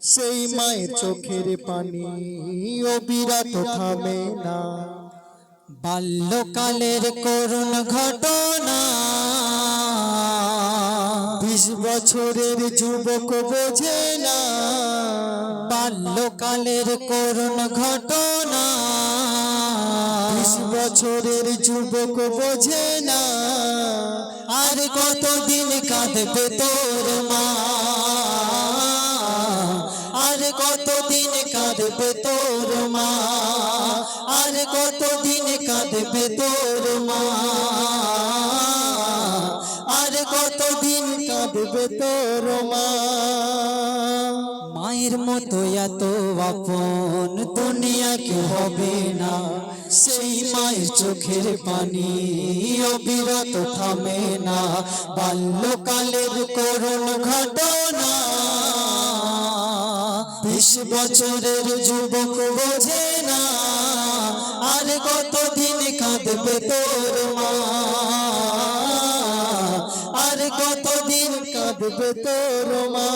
সেই মায়ের চোখের পানি অবিরত থামে না। বাল্যকালের করুণ ঘটনা। বিশ বছরের যুবক বোঝে না। বাল্যকালের করুণ ঘটনা। বিশ বছরের যুবক বোঝে না। আর কতদিন কাঁদবে তোর মা? কতদিন কাঁদবে তোর মা? আর কতদিন কাঁদবে তোর মা? আর কতদিন কাঁদবে তোর মা? মায়ের মতো এত আপন দুনিয়া কি হবে না। সেই মায়ের চোখের পানি অবিরত থামে না। বাল্যকালের করুণ ঘটনা বিশ বছরের যুবক বোঝে না, আর কতদিন কাঁদবে তোর মা? আর কতদিন কাঁদবে তোর মা?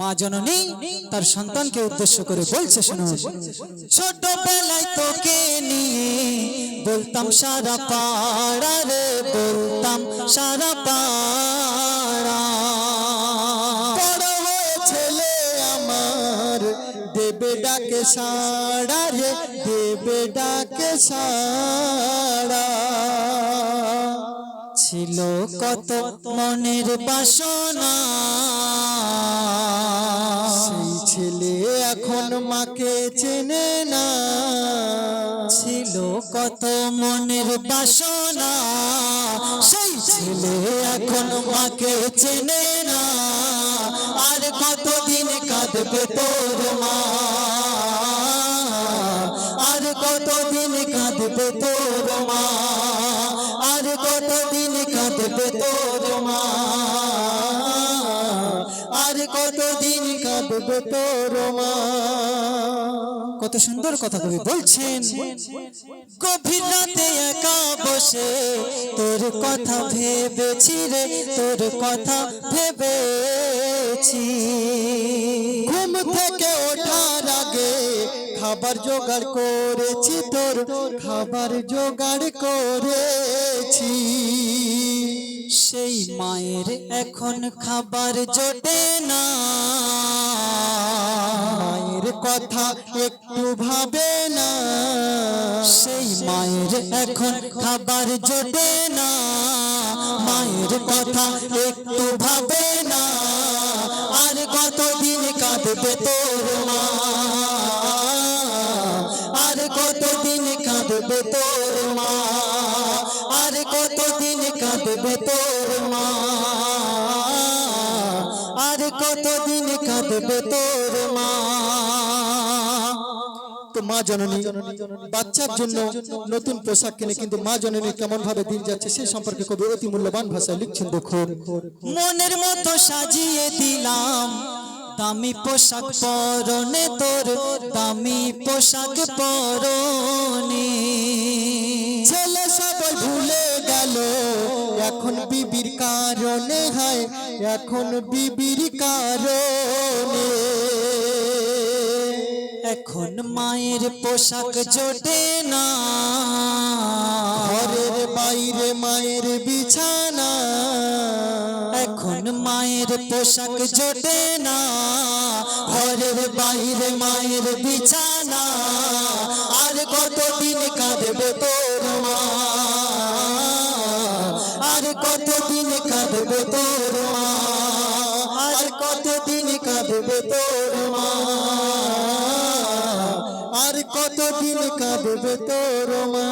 মা জননী, তার সন্তানকে উদ্দেশ্য করে বলছে, শোনো। ছোটবেলায় তোকে নিয়ে বলতাম, সারা পাড়া রে বলতাম, সারা পাড়া ডাকে সাড়া রে, দেবে ডাকে সাড়া। ছিল কত মনের বাসনা। সেই ছেলে এখন মাকে চেনে না। ছিল কত মনের বাসনা। সেই ছেলে এখন মাকে চেনে না। আর কতদিন কাঁদবে তোর মা। কাঁদবে তোর মা আর কতদিন কাঁদবে তোর মা আর কতদিন কাঁদবে তোর মা কত সুন্দর কথা কবি বলছেন। গভীর রাতে একা বসে তোর কথা ভেবেছি রে, তোর কথা ভেবেছি। ঘুম থেকে ওঠার আগে খাবার জোগাড় করেছি তোর, খাবার জোগাড় করেছি। সেই মায়ের এখন খাবার জোটে না। মায়ের কথা একটু ভাবে না। সেই মায়ের এখন খাবার জোটে না। মায়ের কথা একটু ভাবে না। আর কতদিন কাঁদবে তোর কতদিন কাঁদবে তোর মা? আর কতদিন কাঁদবে তোর মা? মা জননী, বাচ্চার জন্য নতুন পোশাক কিনে কিন্তু মা জননী কেমন ভাবে দিন যাচ্ছে সম্পর্কে কবি অতি মূল্যবান ভাষায় লিখছেন, দেখুন। মনের মতো সাজিয়ে দিলাম, দামি পোশাক পরনে তোর, দামি পোশাক পরনে। ছেলে সবাই ভুলে এখন বিবির কারণে হয়, এখন বিবির কারণে। এখন মায়ের পোশাক জোটে না, ঘরের বাইরে মায়ের বিছানা। এখন মায়ের পোশাক জোটে না, ঘরের বাইরে মায়ের বিছানা। আর কতদিন কাঁদবে তোর মা? আর কতদিন কাঁদবে তোর মা? আর কতদিন কাঁদবে তোর মা? আর কতদিন কাঁদবে তোর মা?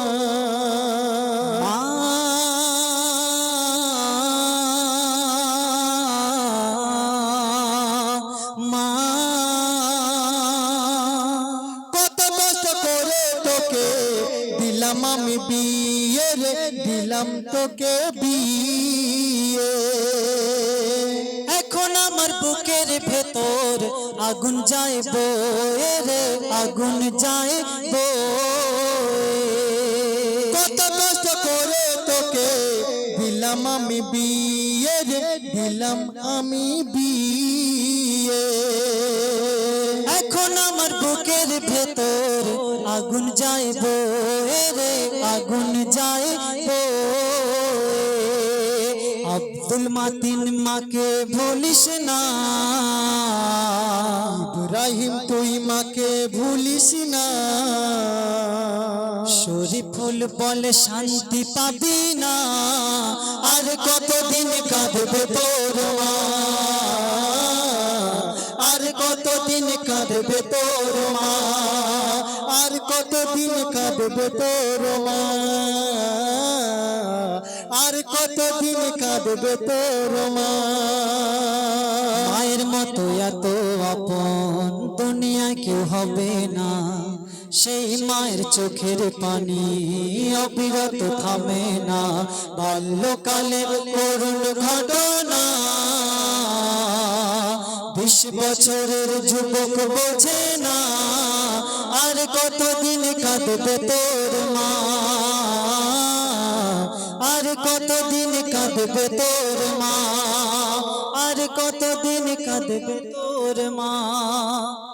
করেছিলাম আমি বিয়ে রে, দিলাম তোকে বিয়ে। এখন আমার বুকের ভেতর আগুন যায় বয়ে রে, আগুন যায় কত কষ্ট করে তোকে দিলাম আমি বিয়ে রে, দিলাম আমি বিয়ে। এখন আমার বুকের ভেতর আগুন যায় রে, আগুন যায়। আব্দুল মাতিন মাকে ভুলিস না, ইব্রাহিম তুই মাকে ভুলিস না। শরীফুল বলে শান্তি পাবি না, আর কতদিন কাঁদবে তোর মা? আর কতদিন কাঁদবে তোর মা? কতদিন কাঁদবে তোর মা? আর কতদিন কাঁদবে তোর মা? মায়ের মতো এত আপন দুনিয়ায় কেউ হবে না। সেই মায়ের চোখের পানি অবিরত থামে না। বাল্যকালের করুণ ঘটনা। বিশ বছরের যুবক বোঝে না। কতদিন কাঁদবে তোর মা? আর কতদিন কাঁদবে তোর মা? আর কতদিন কাঁদবে তোর মা?